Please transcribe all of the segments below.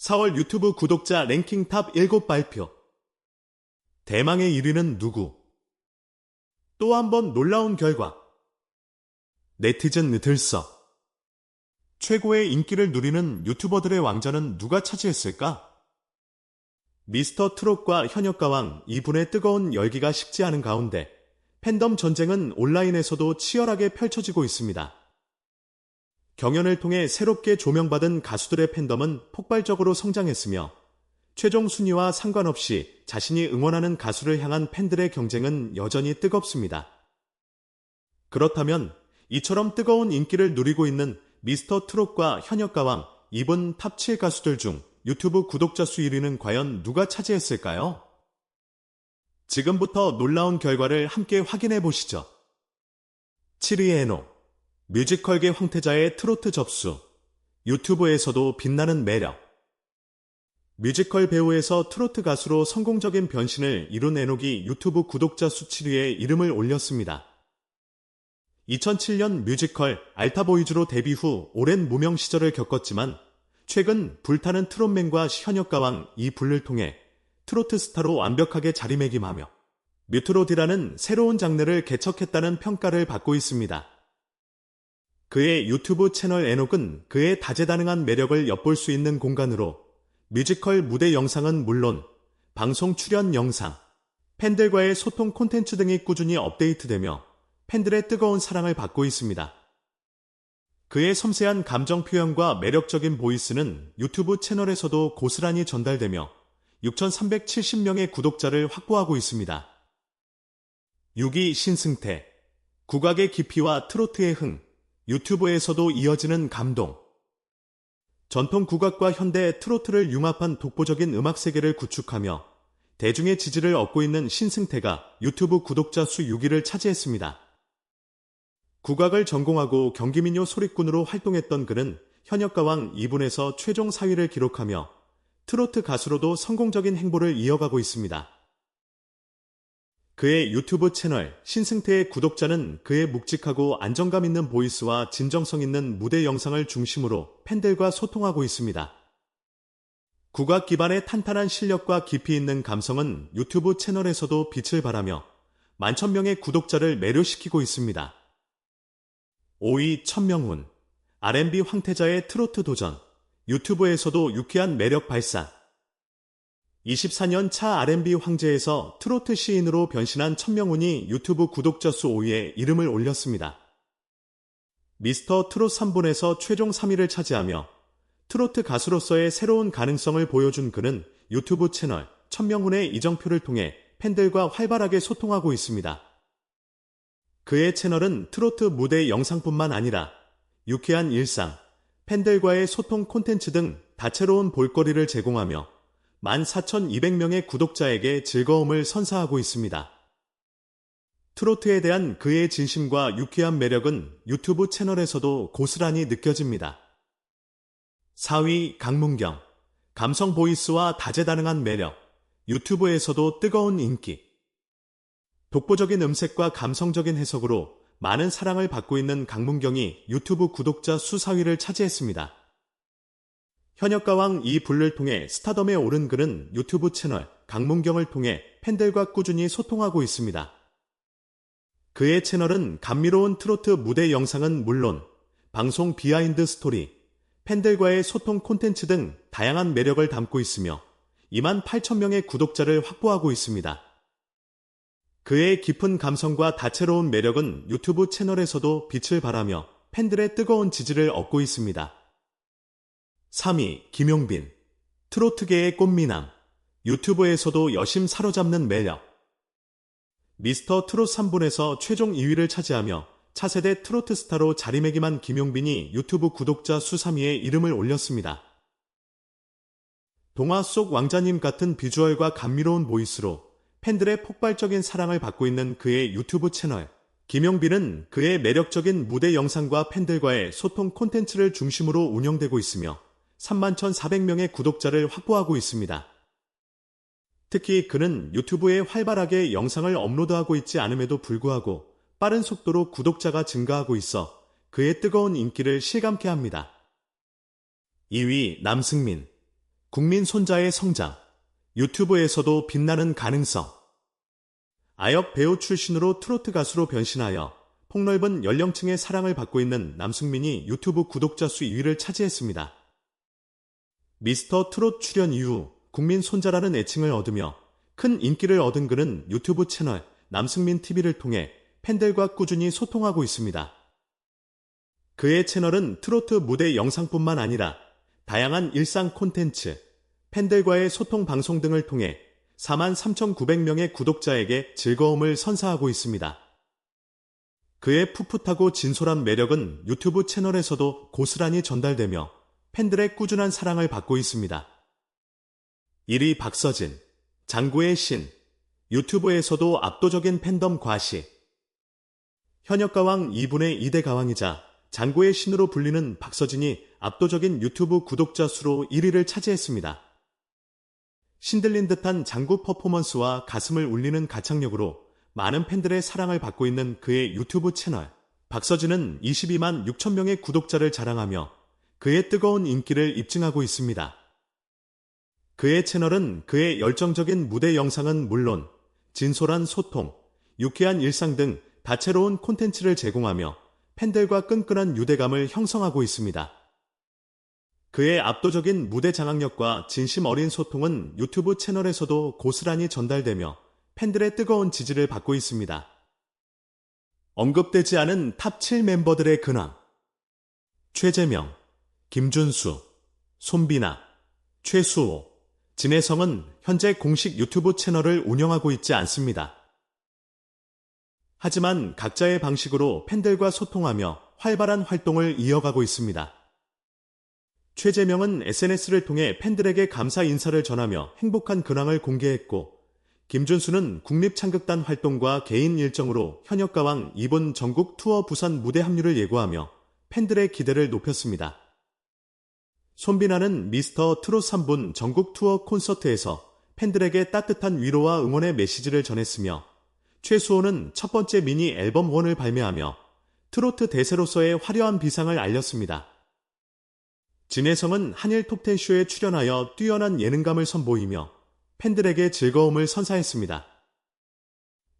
4월 유튜브 구독자 랭킹 탑 7 발표. 대망의 1위는 누구? 또 한 번 놀라운 결과. 네티즌 들썩. 최고의 인기를 누리는 유튜버들의 왕좌는 누가 차지했을까? 미스터 트롯과 현역 가왕 이분의 뜨거운 열기가 식지 않은 가운데 팬덤 전쟁은 온라인에서도 치열하게 펼쳐지고 있습니다. 경연을 통해 새롭게 조명받은 가수들의 팬덤은 폭발적으로 성장했으며 최종 순위와 상관없이 자신이 응원하는 가수를 향한 팬들의 경쟁은 여전히 뜨겁습니다. 그렇다면 이처럼 뜨거운 인기를 누리고 있는 미스터 트롯과 현역가왕 이분 탑7 가수들 중 유튜브 구독자 수 1위는 과연 누가 차지했을까요? 지금부터 놀라운 결과를 함께 확인해 보시죠. 7위 에노 뮤지컬계 황태자의 트로트 접수 유튜브에서도 빛나는 매력 뮤지컬 배우에서 트로트 가수로 성공적인 변신을 이룬 에녹이 유튜브 구독자 수 7위에 이름을 올렸습니다. 2007년 뮤지컬 알타보이즈로 데뷔 후 오랜 무명 시절을 겪었지만 최근 불타는 트롯맨과 현역 가왕 이 불을 통해 트로트 스타로 완벽하게 자리매김하며 뮤트로디라는 새로운 장르를 개척했다는 평가를 받고 있습니다. 그의 유튜브 채널 에녹은 그의 다재다능한 매력을 엿볼 수 있는 공간으로 뮤지컬 무대 영상은 물론 방송 출연 영상, 팬들과의 소통 콘텐츠 등이 꾸준히 업데이트되며 팬들의 뜨거운 사랑을 받고 있습니다. 그의 섬세한 감정 표현과 매력적인 보이스는 유튜브 채널에서도 고스란히 전달되며 6,370명의 구독자를 확보하고 있습니다. 6위 신승태 국악의 깊이와 트로트의 흥 유튜브에서도 이어지는 감동 전통 국악과 현대 트로트를 융합한 독보적인 음악 세계를 구축하며 대중의 지지를 얻고 있는 신승태가 유튜브 구독자 수 6위를 차지했습니다. 국악을 전공하고 경기민요 소리꾼으로 활동했던 그는 현역가왕 2분에서 최종 4위를 기록하며 트로트 가수로도 성공적인 행보를 이어가고 있습니다. 그의 유튜브 채널 신승태의 구독자는 그의 묵직하고 안정감 있는 보이스와 진정성 있는 무대 영상을 중심으로 팬들과 소통하고 있습니다. 국악 기반의 탄탄한 실력과 깊이 있는 감성은 유튜브 채널에서도 빛을 발하며 만천 명의 구독자를 매료시키고 있습니다. 5위 천명훈 R&B 황태자의 트로트 도전 유튜브에서도 유쾌한 매력 발산 24년 차 R&B 황제에서 트로트 시인으로 변신한 천명훈이 유튜브 구독자 수 5위에 이름을 올렸습니다. 미스터 트롯 3분에서 최종 3위를 차지하며 트로트 가수로서의 새로운 가능성을 보여준 그는 유튜브 채널 천명훈의 이정표를 통해 팬들과 활발하게 소통하고 있습니다. 그의 채널은 트로트 무대 영상뿐만 아니라 유쾌한 일상, 팬들과의 소통 콘텐츠 등 다채로운 볼거리를 제공하며 14,200명의 구독자에게 즐거움을 선사하고 있습니다. 트로트에 대한 그의 진심과 유쾌한 매력은 유튜브 채널에서도 고스란히 느껴집니다. 4위 강문경 감성 보이스와 다재다능한 매력 유튜브에서도 뜨거운 인기 독보적인 음색과 감성적인 해석으로 많은 사랑을 받고 있는 강문경이 유튜브 구독자 수 4위를 차지했습니다. 현역가왕 이 불을 통해 스타덤에 오른 그는 유튜브 채널 강문경을 통해 팬들과 꾸준히 소통하고 있습니다. 그의 채널은 감미로운 트로트 무대 영상은 물론 방송 비하인드 스토리, 팬들과의 소통 콘텐츠 등 다양한 매력을 담고 있으며 2만 8천 명의 구독자를 확보하고 있습니다. 그의 깊은 감성과 다채로운 매력은 유튜브 채널에서도 빛을 발하며 팬들의 뜨거운 지지를 얻고 있습니다. 3위 김용빈 트로트계의 꽃미남 유튜브에서도 여심 사로잡는 매력 미스터 트롯 3분에서 최종 2위를 차지하며 차세대 트로트 스타로 자리매김한 김용빈이 유튜브 구독자 수 3위에 이름을 올렸습니다. 동화 속 왕자님 같은 비주얼과 감미로운 보이스로 팬들의 폭발적인 사랑을 받고 있는 그의 유튜브 채널 김용빈은 그의 매력적인 무대 영상과 팬들과의 소통 콘텐츠를 중심으로 운영되고 있으며 31,400명의 구독자를 확보하고 있습니다. 특히 그는 유튜브에 활발하게 영상을 업로드하고 있지 않음에도 불구하고 빠른 속도로 구독자가 증가하고 있어 그의 뜨거운 인기를 실감케 합니다. 2위 남승민 국민 손자의 성장, 유튜브에서도 빛나는 가능성. 아역 배우 출신으로 트로트 가수로 변신하여 폭넓은 연령층의 사랑을 받고 있는 남승민이 유튜브 구독자 수 2위를 차지했습니다. 미스터 트롯 출연 이후 국민 손자라는 애칭을 얻으며 큰 인기를 얻은 그는 유튜브 채널 남승민 TV를 통해 팬들과 꾸준히 소통하고 있습니다. 그의 채널은 트로트 무대 영상뿐만 아니라 다양한 일상 콘텐츠, 팬들과의 소통 방송 등을 통해 4만 3,900명의 구독자에게 즐거움을 선사하고 있습니다. 그의 풋풋하고 진솔한 매력은 유튜브 채널에서도 고스란히 전달되며 팬들의 꾸준한 사랑을 받고 있습니다. 1위 박서진, 장구의 신, 유튜브에서도 압도적인 팬덤 과시. 현역 가왕 2분의 2대 가왕이자 장구의 신으로 불리는 박서진이 압도적인 유튜브 구독자 수로 1위를 차지했습니다. 신들린 듯한 장구 퍼포먼스와 가슴을 울리는 가창력으로 많은 팬들의 사랑을 받고 있는 그의 유튜브 채널. 박서진은 22만 6천 명의 구독자를 자랑하며 그의 뜨거운 인기를 입증하고 있습니다. 그의 채널은 그의 열정적인 무대 영상은 물론 진솔한 소통, 유쾌한 일상 등 다채로운 콘텐츠를 제공하며 팬들과 끈끈한 유대감을 형성하고 있습니다. 그의 압도적인 무대 장악력과 진심 어린 소통은 유튜브 채널에서도 고스란히 전달되며 팬들의 뜨거운 지지를 받고 있습니다. 언급되지 않은 탑 7 멤버들의 근황. 최재명, 김준수, 손비나, 최수호, 진혜성은 현재 공식 유튜브 채널을 운영하고 있지 않습니다. 하지만 각자의 방식으로 팬들과 소통하며 활발한 활동을 이어가고 있습니다. 최재명은 SNS를 통해 팬들에게 감사 인사를 전하며 행복한 근황을 공개했고, 김준수는 국립창극단 활동과 개인 일정으로 현역가왕 이번 전국 투어 부산 무대 합류를 예고하며 팬들의 기대를 높였습니다. 손비나는 미스터 트롯 3분 전국 투어 콘서트에서 팬들에게 따뜻한 위로와 응원의 메시지를 전했으며 최수호는 첫 번째 미니 앨범 원을 발매하며 트로트 대세로서의 화려한 비상을 알렸습니다. 진혜성은 한일 톱텐쇼에 출연하여 뛰어난 예능감을 선보이며 팬들에게 즐거움을 선사했습니다.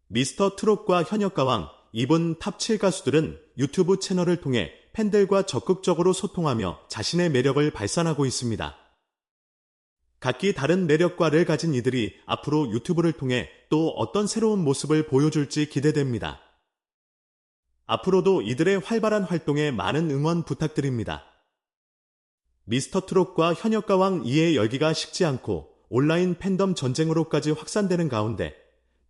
미스터 트롯과 현역 가왕, 이분 탑7 가수들은 유튜브 채널을 통해 팬들과 적극적으로 소통하며 자신의 매력을 발산하고 있습니다. 각기 다른 매력과를 가진 이들이 앞으로 유튜브를 통해 또 어떤 새로운 모습을 보여줄지 기대됩니다. 앞으로도 이들의 활발한 활동에 많은 응원 부탁드립니다. 미스터 트롯과 현역가왕 2의 열기가 식지 않고 온라인 팬덤 전쟁으로까지 확산되는 가운데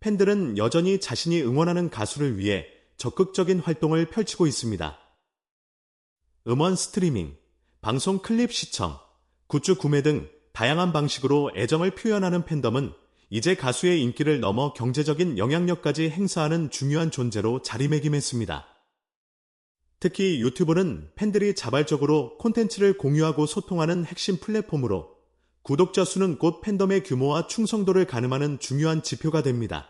팬들은 여전히 자신이 응원하는 가수를 위해 적극적인 활동을 펼치고 있습니다. 음원 스트리밍, 방송 클립 시청, 굿즈 구매 등 다양한 방식으로 애정을 표현하는 팬덤은 이제 가수의 인기를 넘어 경제적인 영향력까지 행사하는 중요한 존재로 자리매김했습니다. 특히 유튜브는 팬들이 자발적으로 콘텐츠를 공유하고 소통하는 핵심 플랫폼으로 구독자 수는 곧 팬덤의 규모와 충성도를 가늠하는 중요한 지표가 됩니다.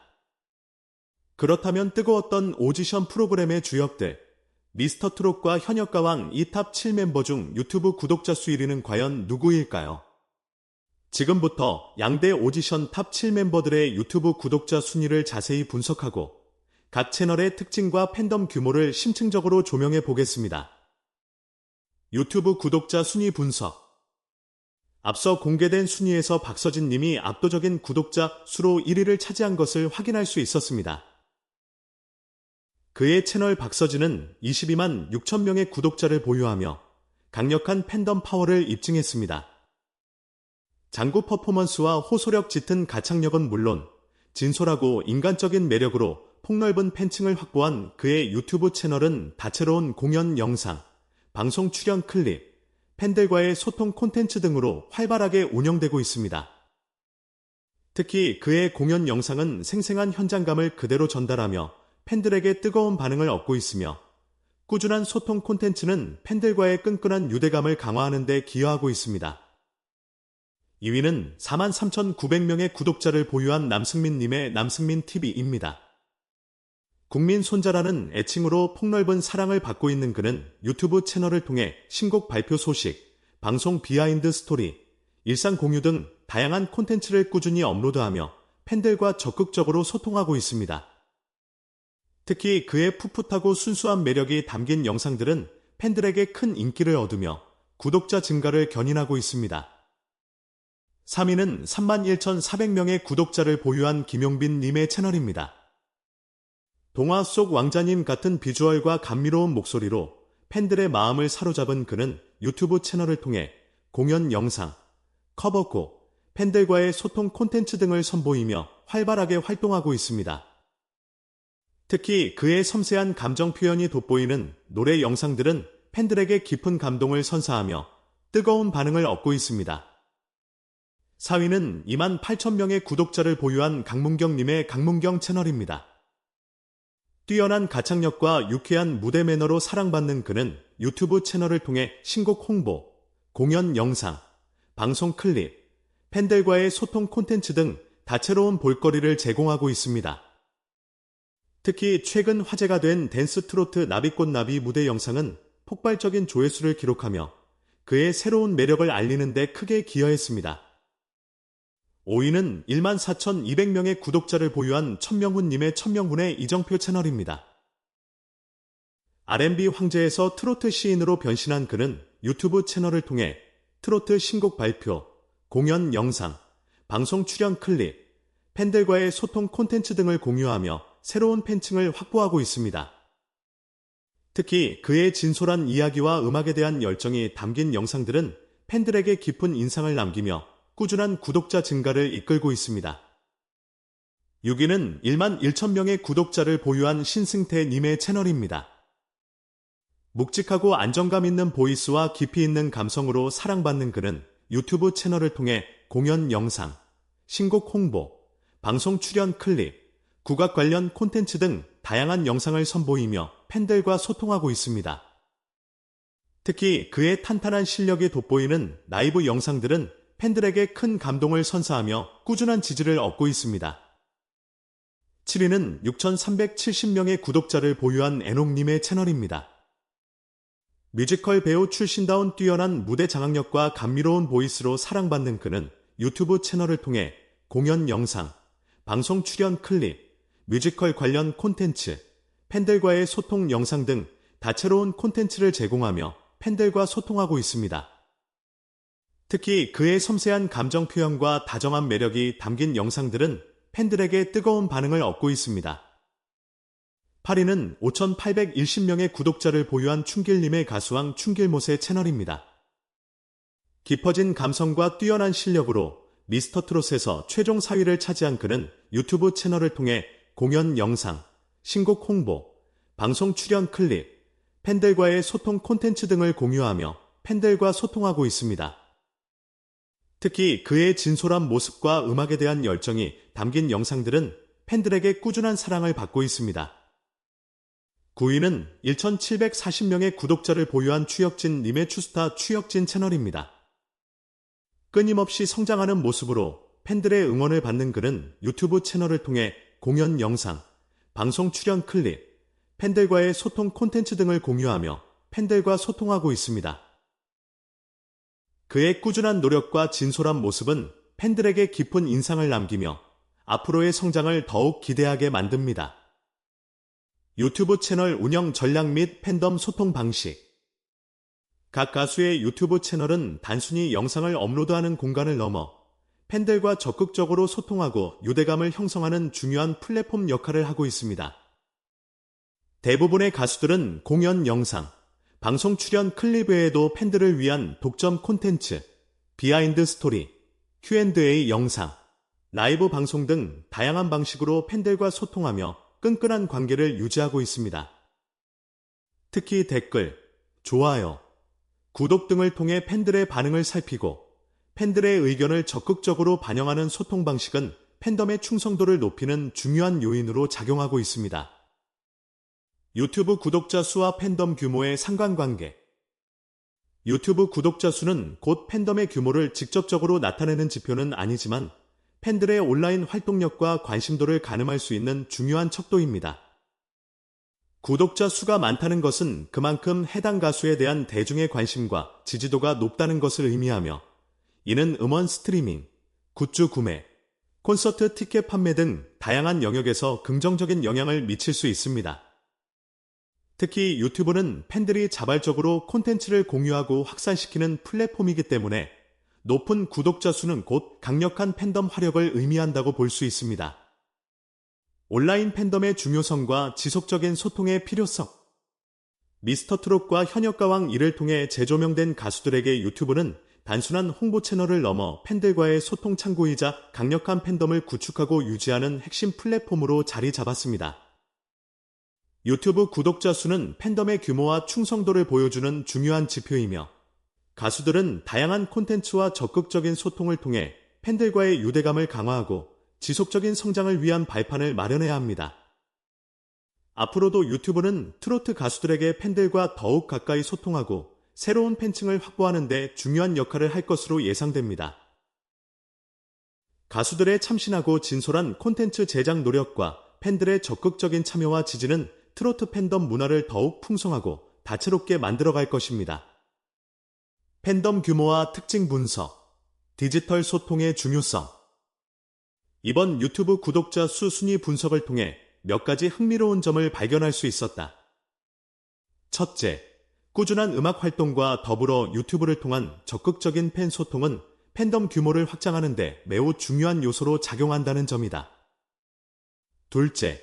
그렇다면 뜨거웠던 오디션 프로그램의 주역들, 미스터 트롯과 현역가왕 이 탑 7멤버 중 유튜브 구독자 수 1위는 과연 누구일까요? 지금부터 양대 오디션 탑 7멤버들의 유튜브 구독자 순위를 자세히 분석하고 각 채널의 특징과 팬덤 규모를 심층적으로 조명해 보겠습니다. 유튜브 구독자 순위 분석 앞서 공개된 순위에서 박서진 님이 압도적인 구독자 수로 1위를 차지한 것을 확인할 수 있었습니다. 그의 채널 박서진은 22만 6천 명의 구독자를 보유하며 강력한 팬덤 파워를 입증했습니다. 장구 퍼포먼스와 호소력 짙은 가창력은 물론 진솔하고 인간적인 매력으로 폭넓은 팬층을 확보한 그의 유튜브 채널은 다채로운 공연 영상, 방송 출연 클립, 팬들과의 소통 콘텐츠 등으로 활발하게 운영되고 있습니다. 특히 그의 공연 영상은 생생한 현장감을 그대로 전달하며 팬들에게 뜨거운 반응을 얻고 있으며 꾸준한 소통 콘텐츠는 팬들과의 끈끈한 유대감을 강화하는 데 기여하고 있습니다. 2위는 43,900명의 구독자를 보유한 남승민님의 남승민TV입니다. 국민 손자라는 애칭으로 폭넓은 사랑을 받고 있는 그는 유튜브 채널을 통해 신곡 발표 소식, 방송 비하인드 스토리, 일상 공유 등 다양한 콘텐츠를 꾸준히 업로드하며 팬들과 적극적으로 소통하고 있습니다. 특히 그의 풋풋하고 순수한 매력이 담긴 영상들은 팬들에게 큰 인기를 얻으며 구독자 증가를 견인하고 있습니다. 3위는 31,400명의 구독자를 보유한 김용빈 님의 채널입니다. 동화 속 왕자님 같은 비주얼과 감미로운 목소리로 팬들의 마음을 사로잡은 그는 유튜브 채널을 통해 공연 영상, 커버곡, 팬들과의 소통 콘텐츠 등을 선보이며 활발하게 활동하고 있습니다. 특히 그의 섬세한 감정 표현이 돋보이는 노래 영상들은 팬들에게 깊은 감동을 선사하며 뜨거운 반응을 얻고 있습니다. 4위는 2만 8천 명의 구독자를 보유한 강문경님의 강문경 채널입니다. 뛰어난 가창력과 유쾌한 무대 매너로 사랑받는 그는 유튜브 채널을 통해 신곡 홍보, 공연 영상, 방송 클립, 팬들과의 소통 콘텐츠 등 다채로운 볼거리를 제공하고 있습니다. 특히 최근 화제가 된 댄스 트로트 나비꽃 나비 무대 영상은 폭발적인 조회수를 기록하며 그의 새로운 매력을 알리는 데 크게 기여했습니다. 5위는 1만 4,200명의 구독자를 보유한 천명훈님의 천명훈의 이정표 채널입니다. R&B 황제에서 트로트 시인으로 변신한 그는 유튜브 채널을 통해 트로트 신곡 발표, 공연 영상, 방송 출연 클립, 팬들과의 소통 콘텐츠 등을 공유하며 새로운 팬층을 확보하고 있습니다. 특히 그의 진솔한 이야기와 음악에 대한 열정이 담긴 영상들은 팬들에게 깊은 인상을 남기며 꾸준한 구독자 증가를 이끌고 있습니다. 6위는 1만 1천 명의 구독자를 보유한 신승태님의 채널입니다. 묵직하고 안정감 있는 보이스와 깊이 있는 감성으로 사랑받는 그는 유튜브 채널을 통해 공연 영상, 신곡 홍보, 방송 출연 클립, 국악 관련 콘텐츠 등 다양한 영상을 선보이며 팬들과 소통하고 있습니다. 특히 그의 탄탄한 실력이 돋보이는 라이브 영상들은 팬들에게 큰 감동을 선사하며 꾸준한 지지를 얻고 있습니다. 7위는 6,370명의 구독자를 보유한 애녹님의 채널입니다. 뮤지컬 배우 출신다운 뛰어난 무대 장악력과 감미로운 보이스로 사랑받는 그는 유튜브 채널을 통해 공연 영상, 방송 출연 클립, 뮤지컬 관련 콘텐츠, 팬들과의 소통 영상 등 다채로운 콘텐츠를 제공하며 팬들과 소통하고 있습니다. 특히 그의 섬세한 감정 표현과 다정한 매력이 담긴 영상들은 팬들에게 뜨거운 반응을 얻고 있습니다. 8위는 5,810명의 구독자를 보유한 충길님의 가수왕 충길못의 채널입니다. 깊어진 감성과 뛰어난 실력으로 미스터 트롯에서 최종 4위를 차지한 그는 유튜브 채널을 통해 공연 영상, 신곡 홍보, 방송 출연 클립, 팬들과의 소통 콘텐츠 등을 공유하며 팬들과 소통하고 있습니다. 특히 그의 진솔한 모습과 음악에 대한 열정이 담긴 영상들은 팬들에게 꾸준한 사랑을 받고 있습니다. 9위는 1,740명의 구독자를 보유한 추혁진 님의 추스타 추혁진 채널입니다. 끊임없이 성장하는 모습으로 팬들의 응원을 받는 그는 유튜브 채널을 통해 공연 영상, 방송 출연 클립, 팬들과의 소통 콘텐츠 등을 공유하며 팬들과 소통하고 있습니다. 그의 꾸준한 노력과 진솔한 모습은 팬들에게 깊은 인상을 남기며 앞으로의 성장을 더욱 기대하게 만듭니다. 유튜브 채널 운영 전략 및 팬덤 소통 방식 각 가수의 유튜브 채널은 단순히 영상을 업로드하는 공간을 넘어 팬들과 적극적으로 소통하고 유대감을 형성하는 중요한 플랫폼 역할을 하고 있습니다. 대부분의 가수들은 공연 영상, 방송 출연 클립 외에도 팬들을 위한 독점 콘텐츠, 비하인드 스토리, Q&A 영상, 라이브 방송 등 다양한 방식으로 팬들과 소통하며 끈끈한 관계를 유지하고 있습니다. 특히 댓글, 좋아요, 구독 등을 통해 팬들의 반응을 살피고 팬들의 의견을 적극적으로 반영하는 소통 방식은 팬덤의 충성도를 높이는 중요한 요인으로 작용하고 있습니다. 유튜브 구독자 수와 팬덤 규모의 상관관계 유튜브 구독자 수는 곧 팬덤의 규모를 직접적으로 나타내는 지표는 아니지만 팬들의 온라인 활동력과 관심도를 가늠할 수 있는 중요한 척도입니다. 구독자 수가 많다는 것은 그만큼 해당 가수에 대한 대중의 관심과 지지도가 높다는 것을 의미하며 이는 음원 스트리밍, 굿즈 구매, 콘서트 티켓 판매 등 다양한 영역에서 긍정적인 영향을 미칠 수 있습니다. 특히 유튜브는 팬들이 자발적으로 콘텐츠를 공유하고 확산시키는 플랫폼이기 때문에 높은 구독자 수는 곧 강력한 팬덤 화력을 의미한다고 볼 수 있습니다. 온라인 팬덤의 중요성과 지속적인 소통의 필요성. 미스터 트롯과 현역가왕 이를 통해 재조명된 가수들에게 유튜브는 단순한 홍보 채널을 넘어 팬들과의 소통 창구이자 강력한 팬덤을 구축하고 유지하는 핵심 플랫폼으로 자리 잡았습니다. 유튜브 구독자 수는 팬덤의 규모와 충성도를 보여주는 중요한 지표이며 가수들은 다양한 콘텐츠와 적극적인 소통을 통해 팬들과의 유대감을 강화하고 지속적인 성장을 위한 발판을 마련해야 합니다. 앞으로도 유튜브는 트로트 가수들에게 팬들과 더욱 가까이 소통하고 새로운 팬층을 확보하는 데 중요한 역할을 할 것으로 예상됩니다. 가수들의 참신하고 진솔한 콘텐츠 제작 노력과 팬들의 적극적인 참여와 지지는 트로트 팬덤 문화를 더욱 풍성하고 다채롭게 만들어갈 것입니다. 팬덤 규모와 특징 분석, 디지털 소통의 중요성. 이번 유튜브 구독자 수 순위 분석을 통해 몇 가지 흥미로운 점을 발견할 수 있었다. 첫째, 꾸준한 음악 활동과 더불어 유튜브를 통한 적극적인 팬 소통은 팬덤 규모를 확장하는 데 매우 중요한 요소로 작용한다는 점이다. 둘째,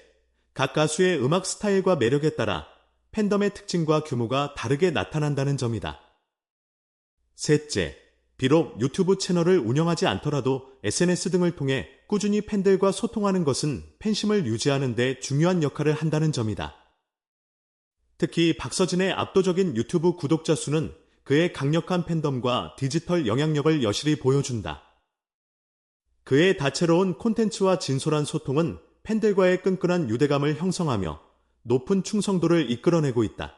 각 가수의 음악 스타일과 매력에 따라 팬덤의 특징과 규모가 다르게 나타난다는 점이다. 셋째, 비록 유튜브 채널을 운영하지 않더라도 SNS 등을 통해 꾸준히 팬들과 소통하는 것은 팬심을 유지하는 데 중요한 역할을 한다는 점이다. 특히 박서진의 압도적인 유튜브 구독자 수는 그의 강력한 팬덤과 디지털 영향력을 여실히 보여준다. 그의 다채로운 콘텐츠와 진솔한 소통은 팬들과의 끈끈한 유대감을 형성하며 높은 충성도를 이끌어내고 있다.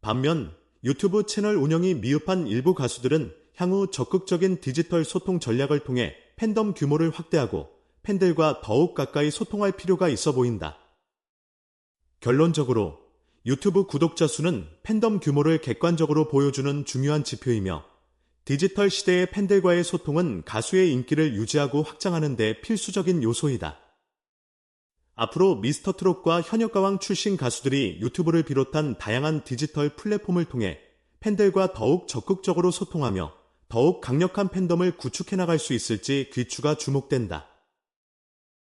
반면 유튜브 채널 운영이 미흡한 일부 가수들은 향후 적극적인 디지털 소통 전략을 통해 팬덤 규모를 확대하고 팬들과 더욱 가까이 소통할 필요가 있어 보인다. 결론적으로 유튜브 구독자 수는 팬덤 규모를 객관적으로 보여주는 중요한 지표이며 디지털 시대의 팬들과의 소통은 가수의 인기를 유지하고 확장하는 데 필수적인 요소이다. 앞으로 미스터 트롯과 현역가왕 출신 가수들이 유튜브를 비롯한 다양한 디지털 플랫폼을 통해 팬들과 더욱 적극적으로 소통하며 더욱 강력한 팬덤을 구축해 나갈 수 있을지 귀추가 주목된다.